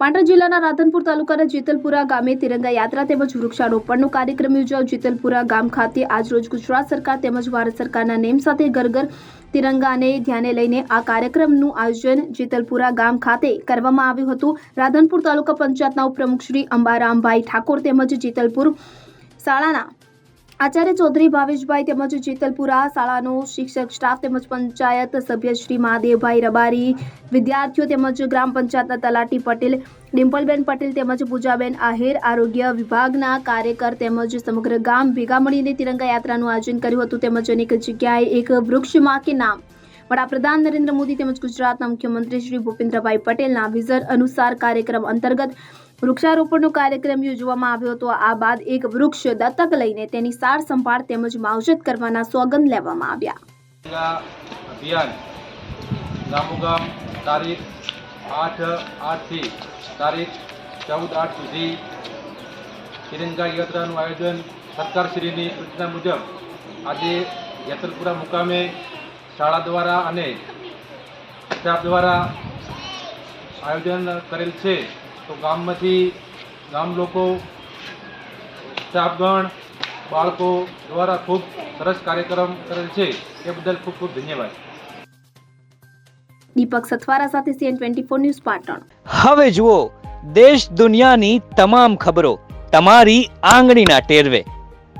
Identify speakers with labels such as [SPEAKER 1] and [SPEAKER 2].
[SPEAKER 1] પાટણ જિલ્લાના રાધનપુર તાલુકાના જેતલપુરા ગામે તિરંગા યાત્રા તેમજ વૃક્ષારોપણનો કાર્યક્રમ યોજાયો. જેતલપુરા ગામ ખાતે આજરોજ ગુજરાત સરકાર તેમજ ભારત સરકારના નેમ સાથે ઘર ઘર તિરંગાને ધ્યાને લઈને આ કાર્યક્રમનું આયોજન જેતલપુરા ગામ ખાતે કરવામાં આવ્યું હતું. રાધનપુર તાલુકા પંચાયતના ઉપપ્રમુખ શ્રી અંબારામભાઈ ઠાકોર તેમજ જેતલપુર શાળાના આચાર્ય ચૌધરી ભાવેશભાઈ તેમજ જેતલપુરા શાળાનો શિક્ષક સ્ટાફ તેમજ પંચાયત સભ્ય શ્રી મહાદેવભાઈ રબારી, વિદ્યાર્થીઓ તેમજ ગ્રામ પંચાયતના તલાટી પટેલ, ડિમ્પલબેન પટેલ તેમજ પૂજાબેન આહિર, આરોગ્ય વિભાગના કાર્યકર તેમજ સમગ્ર ગામ ભેગા મળીને તિરંગા યાત્રાનું આયોજન કર્યું હતું. તેમજ અનેક જગ્યાએ એક વૃક્ષમાં કે નામ વડાપ્રધાન નરેન્દ્ર મોદી તેમજ ગુજરાતના મુખ્યમંત્રી શ્રી ભૂપેન્દ્રભાઈ પટેલના વિઝન અનુસાર કાર્યક્રમ અંતર્ગત વૃક્ષારોપણનો કાર્યક્રમ યોજવામાં આવ્યો હતો આ બાદ એક વૃક્ષ દત્તક લઈને તેની સાર સંભાળ તેમજ માવજત કરવાના સોગંદ લેવામાં આવ્યા
[SPEAKER 2] તિરંગા અભિયાન ગામોગામ તારીખ આઠ આઠથી તારીખ ચૌદ આઠ સુધી તિરંગા યાત્રાનું આયોજન સરકારશ્રીની સૂચના મુજબ આજે યતલપુરા મુકામે શાળા દ્વારા અને સ્ટાફ દ્વારા આયોજન કરેલ છે. તો ગામમાંથી ગામ લોકો સ્ટાફગણ બાળકો દ્વારા ખૂબ સરસ કાર્યક્રમ કરેલ છે. એ બદલ ખૂબ ખૂબ ધન્યવાદ.
[SPEAKER 1] દીપક સથવારા સાથે CN twenty four news Patan.
[SPEAKER 3] હવે જુઓ દેશ દુનિયાની તમામ ખબરો તમારી આંગળીના ટેરવે.